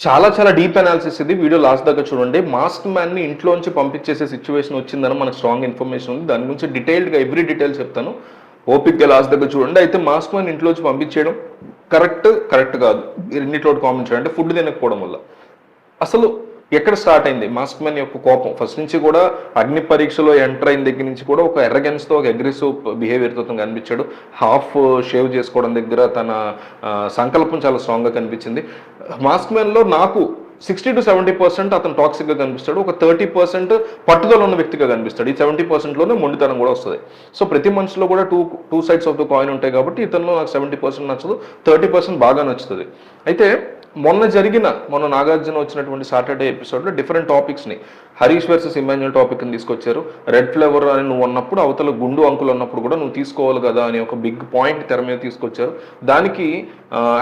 చాలా చాలా deep analysis ఇది. వీడియో లాస్ట్ దాకా చూడండి. మాస్క్ మ్యాన్ని ఇంట్లోంచి పంపించేసే సిచ్యువేషన్ వచ్చిందని మనకు స్ట్రాంగ్ ఇన్ఫర్మేషన్ ఉంది. దాని గురించి డీటెయిల్డ్గా ఎవ్రీ డీటెయిల్ చెప్తాను. ఓపిక్ లాస్ట్ దగ్గర చూడండి. అయితే మాస్క్ మ్యాన్ ఇంట్లోంచి పంపించేయడం కరెక్ట్ కరెక్ట్ కాదు. రెండిట్లో కామెంట్ చేయండి. అంటే ఫుడ్ తినకపోవడం వల్ల. అసలు ఎక్కడ స్టార్ట్ అయింది? మాస్క్ మ్యాన్ యొక్క కోపం. ఫస్ట్ నుంచి కూడా అగ్ని పరీక్షలో ఎంటర్ అయిన దగ్గర నుంచి కూడా ఒక ఎర్రగెన్స్తో ఒక అగ్రెసివ్ బిహేవియర్తో తను కనిపించాడు. హాఫ్ షేవ్ చేసుకోవడం దగ్గర తన సంకల్పం చాలా స్ట్రాంగ్గా కనిపించింది. మాస్క్ మ్యాన్లో నాకు సిక్స్టీ టు సెవెంటీ పర్సెంట్ అతను టాక్సిక్గా కనిపిస్తాడు. ఒక థర్టీ పర్సెంట్ పట్టుదల ఉన్న వ్యక్తిగా కనిపిస్తాడు. ఈ సెవెంటీ పర్సెంట్లోనే మొండితనం కూడా వస్తుంది. సో ప్రతి మనిషిలో కూడా two two sides of the coin ఉంటాయి కాబట్టి ఇతనిలో నాకు సెవెంటీ పర్సెంట్ నచ్చదు. థర్టీ పర్సెంట్ బాగా నచ్చుతుంది. అయితే మొన్న జరిగిన మొన్న నాగార్జున వచ్చినటువంటి సాటర్డే ఎపిసోడ్లో డిఫరెంట్ టాపిక్స్ని హరీష్ వర్సెస్ ఇమాన్యుల్ టాపిక్ని తీసుకొచ్చారు. రెడ్ ఫ్లేవర్ అని నువ్వు ఉన్నప్పుడు అవతల గుండు అంకులు ఉన్నప్పుడు కూడా నువ్వు తీసుకోవాలి కదా అని ఒక బిగ్ పాయింట్ తెర మీద తీసుకొచ్చారు. దానికి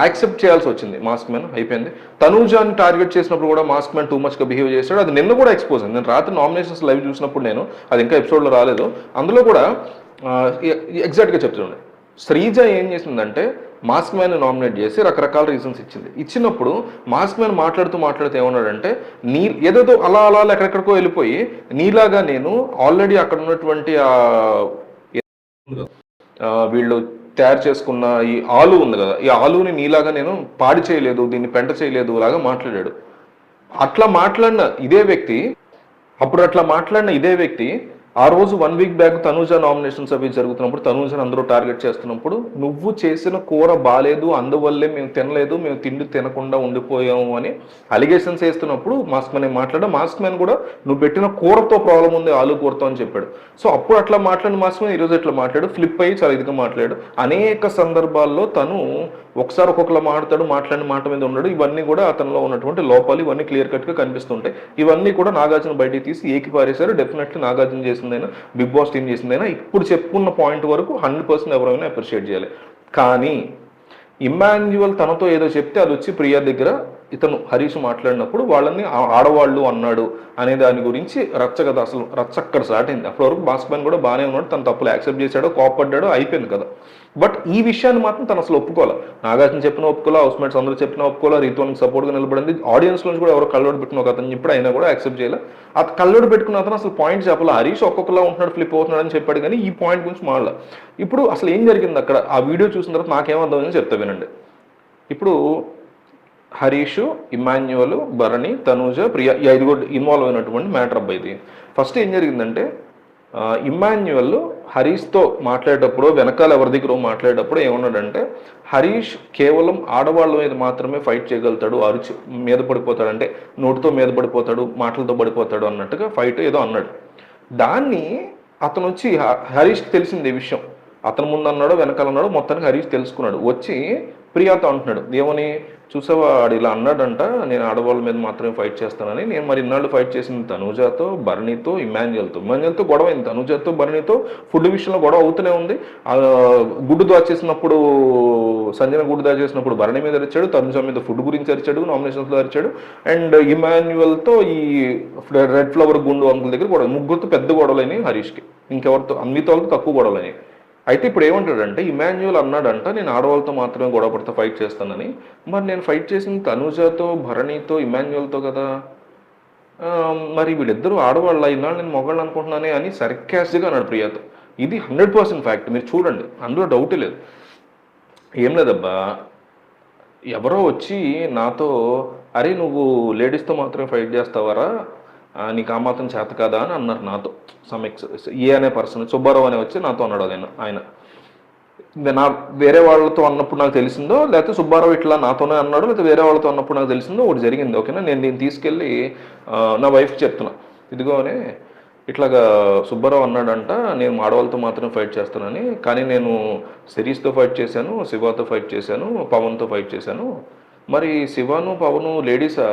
యాక్సెప్ట్ చేయాల్సి వచ్చింది మాస్క్ మ్యాన్ అయిపోయింది. తనూజాని టార్గెట్ చేసినప్పుడు కూడా మాస్క్ మ్యాన్ టూ మచ్గా బిహేవ్ చేశాడు. అది నిన్న కూడా ఎక్స్పోజ్ అయింది. నేను రాత్రి నామినేషన్స్ లైవ్ చూసినప్పుడు నేను అది ఇంకా ఎపిసోడ్లో రాలేదు. అందులో కూడా ఎగ్జాక్ట్గా చెప్తున్నాను. శ్రీజ ఏం చేసిందంటే మాస్క్ మ్యాన్ నామినేట్ చేసి రకరకాల రీజన్స్ ఇచ్చింది. ఇచ్చినప్పుడు మాస్క్ మ్యాన్ మాట్లాడుతూ మాట్లాడుతూ ఏమన్నాడంటే నీ ఏదేదో అలా అలా అలా ఎక్కడెక్కడికో వెళ్ళిపోయి నీలాగా నేను ఆల్రెడీ అక్కడ ఉన్నటువంటి వీళ్ళు తయారు చేసుకున్న ఈ ఆలు ఉంది కదా ఈ ఆలుని నీలాగా నేను పాడి చేయలేదు దీన్ని పెంట చేయలేదు లాగా మాట్లాడాడు. అట్లా మాట్లాడిన ఇదే వ్యక్తి అప్పుడు అట్లా మాట్లాడిన ఇదే వ్యక్తి ఆ రోజు one week back Tanuja nominations అవి జరుగుతున్నప్పుడు తనూజను అందరూ టార్గెట్ చేస్తున్నప్పుడు నువ్వు చేసిన కూర బాగాలేదు అందువల్లే మేము తినలేదు మేము తిండి తినకుండా ఉండిపోయాము అని అలిగేషన్స్ వేస్తున్నప్పుడు మాస్క్ మ్యాన్ మాట్లాడాడు మాస్క్ మ్యాన్ కూడా నువ్వు పెట్టిన కూరతో ప్రాబ్లం ఉంది ఆలు కూరతో అని చెప్పాడు. సో అప్పుడు అట్లా మాట్లాడిన మాస్క్ మ్యాన్ ఈరోజు ఇట్లా మాట్లాడు ఫ్లిప్ అయ్యి చాలా ఇదిగా మాట్లాడు. అనేక సందర్భాల్లో తను ఒకసారి ఒక్కొక్కలా మాట్లాడు మాట్లాడిన మాట మీద ఉన్నాడు ఇవన్నీ కూడా అతనిలో ఉన్నటువంటి లోపాలు ఇవన్నీ క్లియర్ కట్గా కనిపిస్తుంటాయి. ఇవన్నీ కూడా నాగార్జున బయటికి తీసి ఏకి పారేశారు. డెఫినెట్లీ నాగార్జున చేసిందైనా బిగ్ బాస్ టీం చేసిందైనా ఇప్పుడు చెప్పుకున్న పాయింట్ వరకు హండ్రెడ్ పర్సెంట్ ఎవరైనా అప్రిషియేట్ చేయాలి. కానీ ఇమాన్యువల్ తనతో ఏదో చెప్తే అది వచ్చి ప్రియా దగ్గర ఇతను హరీష్ మాట్లాడినప్పుడు వాళ్ళని ఆడవాళ్ళు అన్నాడు అనే దాని గురించి రచ్చ కదా అసలు రచ్చ అక్కడ స్టార్ట్ అయింది అప్పటి వరకు బాస్బాన్ కూడా బాగానే ఉన్నాడు. తన తప్పులు యాక్సెప్ట్ చేశాడో కోపడ్డాడు అయిపోయింది కదా. బట్ ఈ విషయాన్ని మాత్రం తను అసలు ఒప్పుకోవాలి. నాగార్జున చెప్పిన ఒప్పుకోలే హౌస్ మేట్స్ అందరూ చెప్పిన ఒప్పుకోలే రీతోనికి సపోర్ట్గా నిలబడింది. ఆడియన్స్ నుంచి కూడా ఎవరు కళ్ళోడు పెట్టిన ఒక అతను చెప్పాడు అయినా కూడా యాక్సెప్ట్ చేయాలి. అది కళ్ళోడు పెట్టుకున్న అతను అసలు పాయింట్ చెప్పాలి? హరీష్ ఒక్కొక్కలా ఉంటున్నాడు ఫ్లిప్ అవుతున్నాడు అని చెప్పాడు కానీ ఈ పాయింట్ గురించి మాడలే ఇప్పుడు అసలు ఏం జరిగింది అక్కడ? ఆ వీడియో చూసిన తర్వాత నాకేమర్థమైంది చెప్తా వినండి. ఇప్పుడు హరీషు ఇమాన్యువల్ భరణి తనూజ ప్రియ ఈ ఐదుగురు ఇన్వాల్వ్ అయినటువంటి మ్యాటర్ అబ్బాయి ఇది. ఫస్ట్ ఏం జరిగిందంటే ఇమాన్యువల్ హరీష్తో మాట్లాడేటప్పుడు వెనకాల ఎవరి దగ్గర మాట్లాడేటప్పుడు ఏమన్నాడంటే హరీష్ కేవలం ఆడవాళ్ళ మీద మాత్రమే ఫైట్ చేయగలుగుతాడు అరుచి మీద పడిపోతాడు అంటే నోటితో మీద పడిపోతాడు మాటలతో పడిపోతాడు అన్నట్టుగా ఫైట్ ఏదో అన్నాడు. దాన్ని అతను వచ్చి హరీష్ తెలిసింది ఈ విషయం. అతను ముందు అన్నాడు వెనకాల అన్నాడు మొత్తానికి హరీష్ తెలుసుకున్నాడు. వచ్చి ప్రియాతో అంటున్నాడు ఏమని చూసావా? ఆడు ఇలా అన్నాడంట నేను ఆడవాళ్ళ మీద మాత్రమే ఫైట్ చేస్తానని. నేను మరి ఇన్నాళ్ళు ఫైట్ చేసింది తనుజాతో బర్ణితో ఇమాన్యుయల్తో ఇమాన్యుయల్తో గొడవ అయింది. తనుజాతో బర్ణితో ఫుడ్ విషయంలో గొడవ అవుతూనే ఉంది. గుడ్డు దాచేసినప్పుడు సంజన గుడ్డు దాచేసినప్పుడు బర్ణి మీద అరిచాడు తనుజా మీద ఫుడ్ గురించి అరిచాడు నామినేషన్స్లో అరిచాడు. అండ్ ఇమాన్యువల్తో ఈ రెడ్ ఫ్లవర్ గుండు అంకుల దగ్గర గొడవ ముగ్గురుతో పెద్ద గొడవలైనవి హరీష్కి. ఇంకెవరితో అన్నితో వాళ్ళతో తక్కువ గొడవలైనవి అయితే ఇప్పుడు ఏమంటాడంటే ఇమాన్యువల్ అన్నాడంట నేను ఆడవాళ్ళతో మాత్రమే గొడవ పడితే ఫైట్ చేస్తానని. మరి నేను ఫైట్ చేసింది తనుజాతో భరణితో ఇమాన్యువల్తో కదా. మరి వీళ్ళిద్దరూ ఆడవాళ్ళ ఇన్నాళ్ళు నేను మొగాళ్ళు అనుకుంటున్నానే అని సర్కాస్గా అన్నాడు ప్రియాతో. ఇది హండ్రెడ్ పర్సెంట్ ఫ్యాక్ట్. మీరు చూడండి అందులో డౌటే లేదు. ఏం లేదబ్బా ఎవరో వచ్చి నాతో అరే నువ్వు లేడీస్తో మాత్రమే ఫైట్ చేస్తావారా? నీకు ఆ మాత్రం చేత కాదా అని అన్నారు నాతో. సమ్ ఎక్స్ ఏ అనే పర్సన్ సుబ్బారావు అనే వచ్చి నాతో అన్నాడు ఆయన ఆయన. నా వేరే వాళ్ళతో అన్నప్పుడు నాకు తెలిసిందో లేకపోతే సుబ్బారావు ఇట్లా నాతోనే అన్నాడు లేకపోతే వేరే వాళ్ళతో అన్నప్పుడు నాకు తెలిసిందో ఒకటి జరిగింది ఓకేనా? నేను దీన్ని తీసుకెళ్ళి నా వైఫ్ చెప్తున్నా. ఇదిగోనే ఇట్లాగా సుబ్బారావు అన్నాడంట నేను ఆడవాళ్ళతో మాత్రమే ఫైట్ చేస్తానని కానీ నేను సిరీస్తో ఫైట్ చేశాను శివాతో ఫైట్ చేశాను పవన్తో ఫైట్ చేశాను. మరి శివను పవను లేడీసా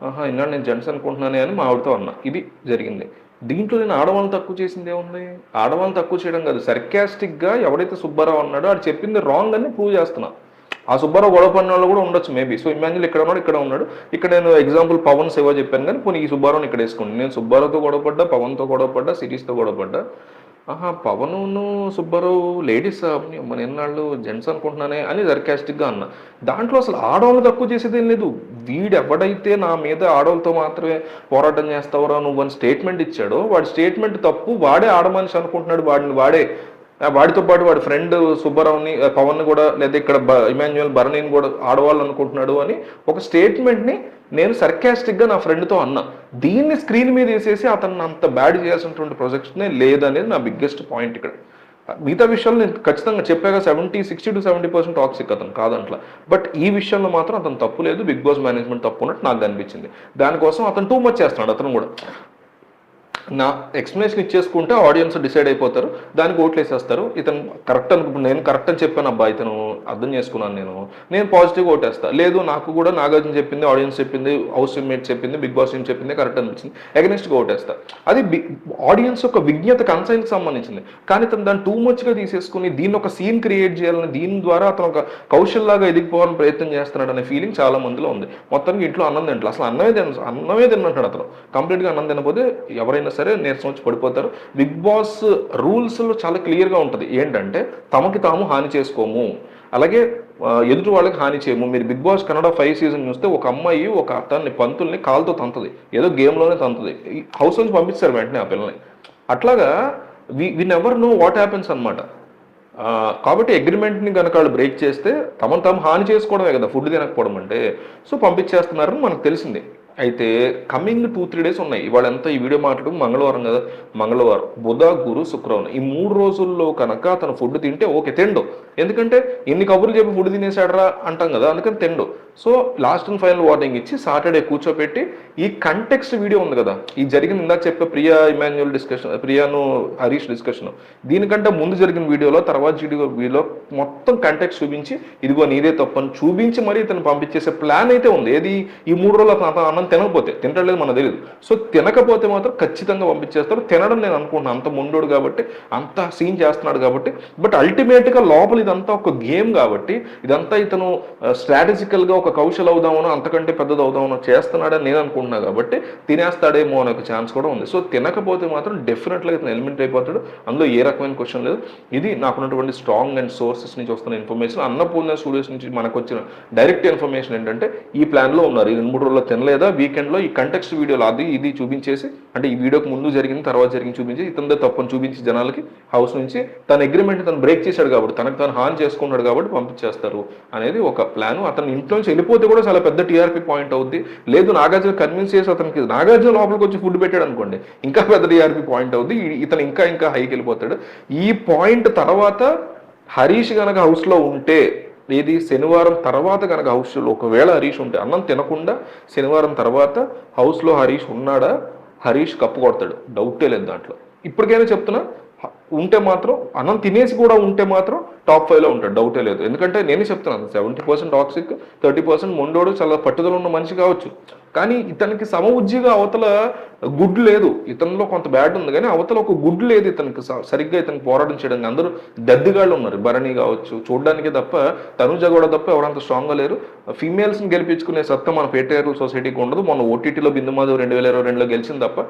ఆహా ఇన్నాడు నేను జెంట్స్ అనుకుంటున్నానే అని మా ఆవిడతో అన్నా. ఇది జరిగింది. దీంట్లో నేను ఆడవాళ్ళని తక్కువ చేసింది ఏముంది? ఆడవాళ్ళని తక్కువ చేయడం కాదు. సర్కాస్టిక్గా ఎవడైతే సుబ్బారావు అన్నాడో అది చెప్పింది రాంగ్ అని ప్రూవ్ చేస్తున్నా. ఆ సుబ్బారావు గొడవ పడిన వాళ్ళు కూడా ఉండొచ్చు మేబీ సో ఇమాన్యుల్ ఇక్కడ ఉన్నాడు ఇక్కడ ఉన్నాడు. ఇక్కడ నేను ఎగ్జాంపుల్ పవన్ సేవ చెప్పాను కానీ పోనీ ఈ సుబ్బారావుని ఇక్కడ వేసుకోండి. నేను సుబ్బారావుతో గొడవపడ్డా పవన్తో గొడవపడ్డా సిరీస్తో గొడవపడ్డా ఆహా పవను సుబ్బారావు లేడీస్ మన ఎన్నాళ్ళు జెంట్స్ అనుకుంటున్నానే అని సర్కాస్టిక్గా అన్న. దాంట్లో అసలు ఆడవాళ్ళు తక్కువ చేసేది ఏం లేదు. వీడెవడైతే నా మీద ఆడవాళ్ళతో మాత్రమే పోరాటం చేస్తావరా నువ్వు అని స్టేట్మెంట్ ఇచ్చాడో వాడి స్టేట్మెంట్ తప్పు వాడే ఆడమనిషి అనుకుంటున్నాడు వాడిని వాడే వాడితో పాటు వాడి ఫ్రెండ్ సుబ్బారావుని పవన్ కూడా లేదా ఇక్కడ బ ఇమాన్యువల్ భరణిని కూడా ఆడవాళ్ళు అనుకుంటున్నాడు అని ఒక స్టేట్మెంట్ని నేను సర్కాస్టిక్గా నా ఫ్రెండ్తో అన్నా. దీన్ని స్క్రీన్ మీద వేసేసి అతను అంత బ్యాడ్ చేయాల్సినటువంటి ప్రొజెక్షనే లేదనేది నా బిగ్గెస్ట్ పాయింట్ ఇక్కడ. మిగతా విషయాలు నేను ఖచ్చితంగా చెప్పాక seventy sixty to seventy percent toxic అతను కాదంట్లా. బట్ ఈ విషయంలో మాత్రం అతను తప్పు లేదు బిగ్ బాస్ మేనేజ్మెంట్ తప్పు ఉన్నట్టు నాకు అనిపించింది. దానికోసం అతను టూ మచ్ చేస్తున్నాడు అతను కూడా. నా ఎక్స్ప్లెనేషన్ ఇచ్చేసుకుంటే ఆడియన్స్ డిసైడ్ అయిపోతారు దానికి ఓట్లు వేసేస్తారు ఇతను కరెక్ట్ అనుకుంటున్నాను నేను కరెక్ట్ అని చెప్పాను అబ్బా ఇతను అర్థం చేసుకున్నాను నేను. నేను పాజిటివ్ ఓటేస్తా. లేదు నాకు కూడా నాగార్జున చెప్పింది ఆడియన్స్ చెప్పింది హౌస్ మేట్ చెప్పింది బిగ్ బాస్ ఏం చెప్పింది కరెక్ట్ అనిపించింది. అగెనిస్ట్గా ఓటేస్తా. అది బిగ్ ఆడియన్స్ యొక్క విజ్ఞత కన్సైన్కి సంబంధించింది. కానీ తను దాన్ని టూ మచ్గా తీసేసుకుని దీన్ని ఒక సీన్ క్రియేట్ చేయాలని దీని ద్వారా అతను ఒక కౌశల్లాగా ఎదిగిపోవాలని ప్రయత్నం చేస్తున్నాడు అనే ఫీలింగ్ చాలా మందిలో ఉంది. మొత్తానికి ఇంట్లో అన్నం తింటారు అసలు అన్నమే తిన అన్నమే తిన్నట్టాడు అతను. కంప్లీట్గా అన్నం తినకపోతే ఎవరైనా సరే నీరసం వచ్చి పడిపోతారు. బిగ్ బాస్ రూల్స్లో చాలా క్లియర్గా ఉంటుంది. ఏంటంటే తమకి తాము హాని చేసుకోము. అలాగే ఎదుటి వాళ్ళకి హాని చేయము. మీరు big boss Kannada five season చూస్తే ఒక అమ్మాయి ఒక అతన్ని పంతుల్ని కాల్తో తంతది. ఏదో గేమ్లోనే తంతది. హౌస్ నుంచి పంపిస్తారు వెంటనే ఆ పిల్లల్ని అట్లాగా we we never know what happens అనమాట కాబట్టి అగ్రిమెంట్ని కనుక వాళ్ళు బ్రేక్ చేస్తే తమను తాము హాని చేసుకోవడమే కదా ఫుడ్ తినకపోవడం అంటే. సో పంపించేస్తున్నారని మనకు తెలిసింది. అయితే కమింగ్ టూ త్రీ డేస్ ఉన్నాయి. ఇవాళ ఎంత ఈ వీడియో మాట్లాడడం? మంగళవారం కదా? మంగళవారం. బుధ గురు శుక్రవారం. ఈ మూడు రోజుల్లో కనుక అతను ఫుడ్ తింటే ఓకే తిండు. ఎందుకంటే ఎన్ని కబుర్లు చెప్పి ఫుడ్ తినేసాడరా అంటాం కదా? అందుకని తిండు. So last and final warning ఇచ్చి సాటర్డే కూర్చోపెట్టి ఈ కంటెక్స్ట్ వీడియో ఉంది కదా ఈ జరిగిన ఇందాక చెప్పే ప్రియా ఇమాన్యువల్ డిస్కషన్ ప్రియాను హరీష్ డిస్కషన్ దీనికంటే ముందు జరిగిన వీడియోలో తర్వాత వీడియో వీడియోలో మొత్తం కంటెక్స్ట్ చూపించి ఇదిగో నీదే తప్పని చూపించి మరీ ఇతను పంపించేసే ప్లాన్ అయితే ఉంది. ఏది ఈ మూడు రోజులు అతను అన్నం తినకపోతే తింటలేదు మనకు తెలియదు సో తినకపోతే మాత్రం ఖచ్చితంగా పంపించేస్తారు. తినడం నేను అనుకుంటున్నాను. అంత ముండోడు కాబట్టి అంత సీన్ చేస్తున్నాడు కాబట్టి. బట్ అల్టిమేట్గా లోపల ఇదంతా ఒక గేమ్ కాబట్టి ఇదంతా ఇతను స్ట్రాటజికల్గా ఒక ఒక కౌశల్ అవుదామనో అంతకంటే పెద్దది అవుదామనో చేస్తున్నాడని నేను అనుకుంటున్నా కాబట్టి తినేస్తాడేమో అనే ఒక ఛాన్స్ కూడా ఉంది. సో తినకపోతే మాత్రం డెఫినెట్గా ఇతను ఎలిమెంట్ అయిపోతాడు. అందులో ఏ రకమైన క్వశ్చన్ లేదు. ఇది నాకున్నటువంటి స్ట్రాంగ్ అండ్ సోర్సెస్ నుంచి వస్తున్న ఇన్ఫర్మేషన్ అన్నపూర్ణ స్టూడియోస్ నుంచి మనకు వచ్చిన డైరెక్ట్ ఇన్ఫర్మేషన్ ఏంటంటే ఈ ప్లాన్లో ఉన్నారు. ఈ రెండు మూడు రోజుల్లో తినలేదా? వీకెండ్లో ఈ కంటెక్స్ట్ వీడియోలో అది ఇది చూపించేసి అంటే ఈ వీడియోకి ముందు జరిగింది తర్వాత జరిగింది చూపించి ఇతనిదే తప్పని చూపించి జనాలకి హౌస్ నుంచి తన అగ్రిమెంట్ తను బ్రేక్ చేశాడు కాబట్టి తనకు తను హాన్ చేసుకున్నాడు కాబట్టి పంపించేస్తారు అనేది ఒక ప్లాన్ అతను ఇంట్లో నుంచి వెళ్ళిపోతే కూడా చాలా పెద్ద టీఆర్పీ పాయింట్ అవుద్ది. లేదు నాగార్జున కన్విన్స్ చేసి అతనికి నాగార్జున లోపలికి వచ్చి ఫుడ్ పెట్టాడు అనుకోండి ఇంకా పెద్ద టీఆర్పీ పాయింట్ అవుద్ది. ఇతను ఇంకా ఇంకా హైకి వెళ్ళిపోతాడు. ఈ పాయింట్ తర్వాత హరీష్ గనక హౌస్లో ఉంటే ఏది? శనివారం తర్వాత కనుక హౌస్లో ఒకవేళ హరీష్ ఉంటే అన్నం తినకుండా శనివారం తర్వాత హౌస్లో హరీష్ ఉన్నాడా? హరీష్ కప్పు కొడతాడు. డౌటే లేదు దాంట్లో. ఇప్పటికైనా చెప్తున్నా ఉంటే మాత్రం అన్నం తినేసి కూడా ఉంటే మాత్రం టాప్ ఫైవ్లో ఉంటాడు. డౌటే లేదు. ఎందుకంటే నేనే చెప్తున్నాను seventy percent toxic thirty percent మొండోడు చాలా పట్టుదల ఉన్న మనిషి కావచ్చు. కానీ ఇతనికి సమవుజ్జిగా అవతల గుడ్ లేదు. ఇతనిలో కొంత బ్యాడ్ ఉంది. కానీ అవతల ఒక గుడ్ లేదు ఇతనికి. స- సరిగ్గా ఇతనికి పోరాటం చేయడానికి. అందరూ దద్దిగాళ్ళు ఉన్నారు. భరణి కావచ్చు. చూడడానికి తప్ప తనుజ కూడా తప్ప ఎవరంత స్ట్రాంగ్గా లేరు. ఫీమేల్స్ని గెలిపించుకునే సత్తా మన పేటేరు సొసైటీకి ఉండదు. మన ఓటీటీలో బిందు మాధవ్ రెండు వేల ఇరవై రెండులో గెలిచింది తప్ప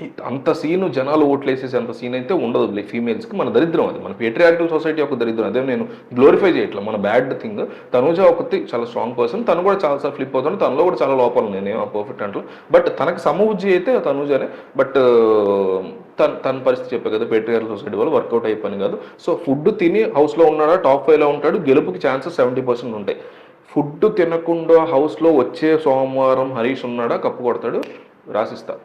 అంత సీను జనాలు ఓట్లేసేసి అంత సీన్ అయితే ఉండదు ఫీమేల్స్కి మన దరిద్రం అది. మన పేట్రియాటికల్ సొసైటీ యొక్క దరిద్రం. అదే నేను గ్లోరిఫై చేయట్లేదు మన బ్యాడ్ థింగ్ తనుజ ఒకటి చాలా స్ట్రాంగ్ పర్సన్ తను కూడా చాలా సార్ ఫ్లిప్ అవుతాను తనలో కూడా చాలా లోపాలు ఉన్నాయి. నేను పర్ఫెక్ట్ అంటే బట్ తనకు సమబుద్ధి అయితే తనుజనే. బట్ తన తన పరిస్థితి చెప్పే కదా. పేట్రియాటికల్ సొసైటీ వల్ల వర్కౌట్ అయ్యే పని కాదు. సో ఫుడ్ తిని హౌస్లో ఉన్నాడా? టాప్ ఫైవ్లో ఉంటాడు. గెలుపుకి ఛాన్సెస్ సెవెంటీ పర్సెంట్ ఉంటాయి. ఫుడ్ తినకుండా హౌస్లో వచ్చే సోమవారం హరీష్ ఉన్నాడా? కప్పు కొడతాడు. రాసిస్తా.